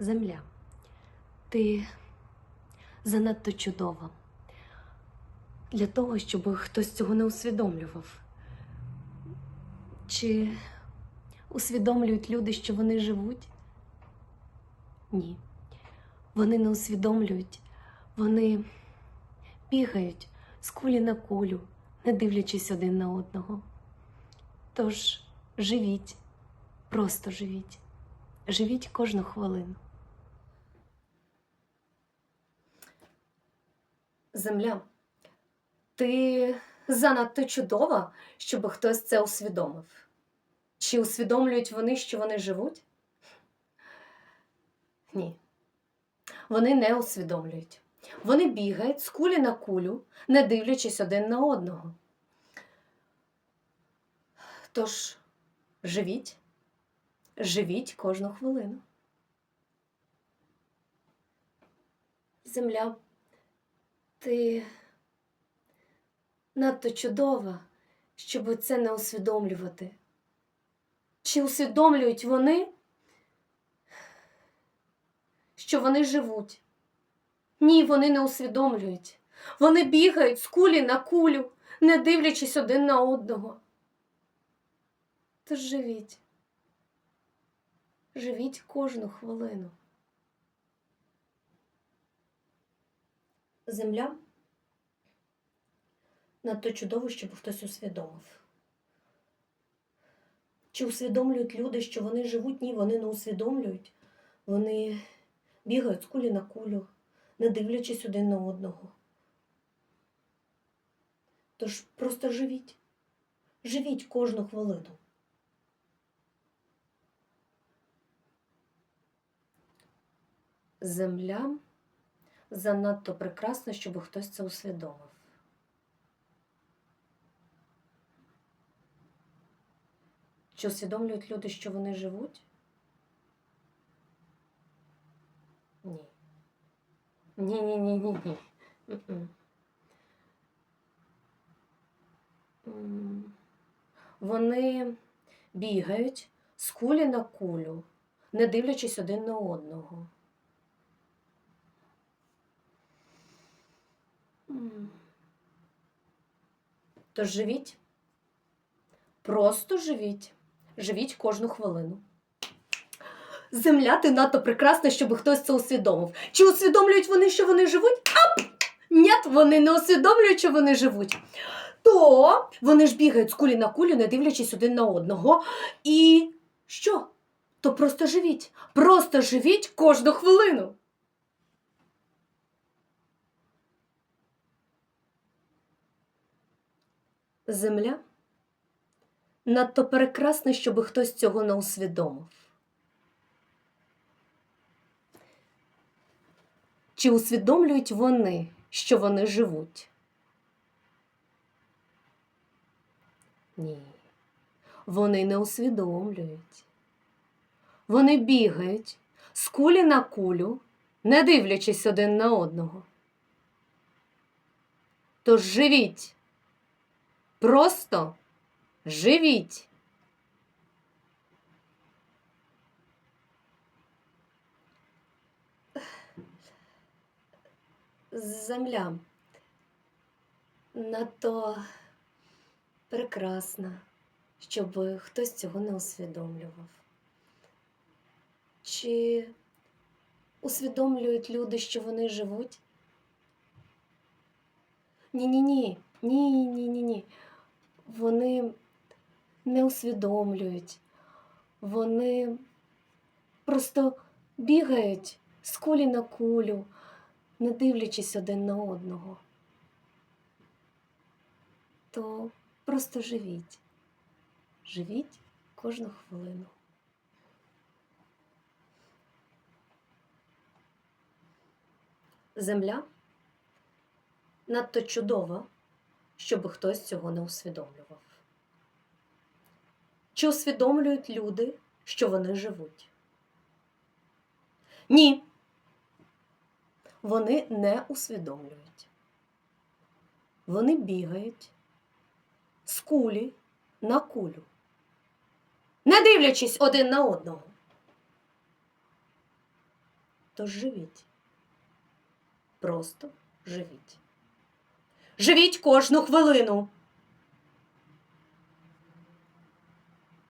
Земля, ти занадто чудова для того, щоб хтось цього не усвідомлював. Чи усвідомлюють люди, що вони живуть? Ні. Вони не усвідомлюють, вони бігають з кулі на кулю, не дивлячись один на одного. Тож живіть, просто живіть, живіть кожну хвилину. Земля, ти занадто чудова, щоб хтось це усвідомив. Чи усвідомлюють вони, що вони живуть? Ні. Вони не усвідомлюють. Вони бігають з кулі на кулю, не дивлячись один на одного. Тож живіть, живіть кожну хвилину. Земля, ти надто чудова, щоб це не усвідомлювати. Чи усвідомлюють вони, що вони живуть? Ні, вони не усвідомлюють. Вони бігають з кулі на кулю, не дивлячись один на одного. Тож живіть. Живіть кожну хвилину. Земля надто чудово, щоб хтось усвідомив. Чи усвідомлюють люди, що вони живуть? Ні, вони не усвідомлюють. Вони бігають з кулі на кулю, не дивлячись один на одного. Тож просто живіть. Живіть кожну хвилину. Земля занадто прекрасна, щоб хтось це усвідомив. Чи усвідомлюють люди, що вони живуть? Ні. Ні, ні, ні, ні, ні. Вони бігають з кулі на кулю, не дивлячись один на одного. Тож живіть. Просто живіть. Живіть кожну хвилину. Земля ти надто прекрасна, щоб хтось це усвідомив. Чи усвідомлюють вони, що вони живуть? Ап! Ні, вони не усвідомлюють, що вони живуть. То вони ж бігають з кулі на кулю, не дивлячись один на одного. І що? То просто живіть. Просто живіть кожну хвилину. Земля надто прекрасна, щоб хтось цього не усвідомив. Чи усвідомлюють вони, що вони живуть? Ні, вони не усвідомлюють. Вони бігають з кулі на кулю, не дивлячись один на одного. Тож живіть, просто живіть. Земля надто прекрасна, щоб хтось цього не усвідомлював. Чи усвідомлюють люди, що вони живуть? Ні-ні-ні, ні-ні-ні-ні. Вони не усвідомлюють. Вони просто бігають з кулі на кулю, не дивлячись один на одного. То просто живіть. Живіть кожну хвилину. Земля надто чудова, щоб хтось цього не усвідомлював. Чи усвідомлюють люди, що вони живуть? Ні. Вони не усвідомлюють. Вони бігають з кулі на кулю, не дивлячись один на одного. Тож живіть. Просто живіть. Живіть кожну хвилину.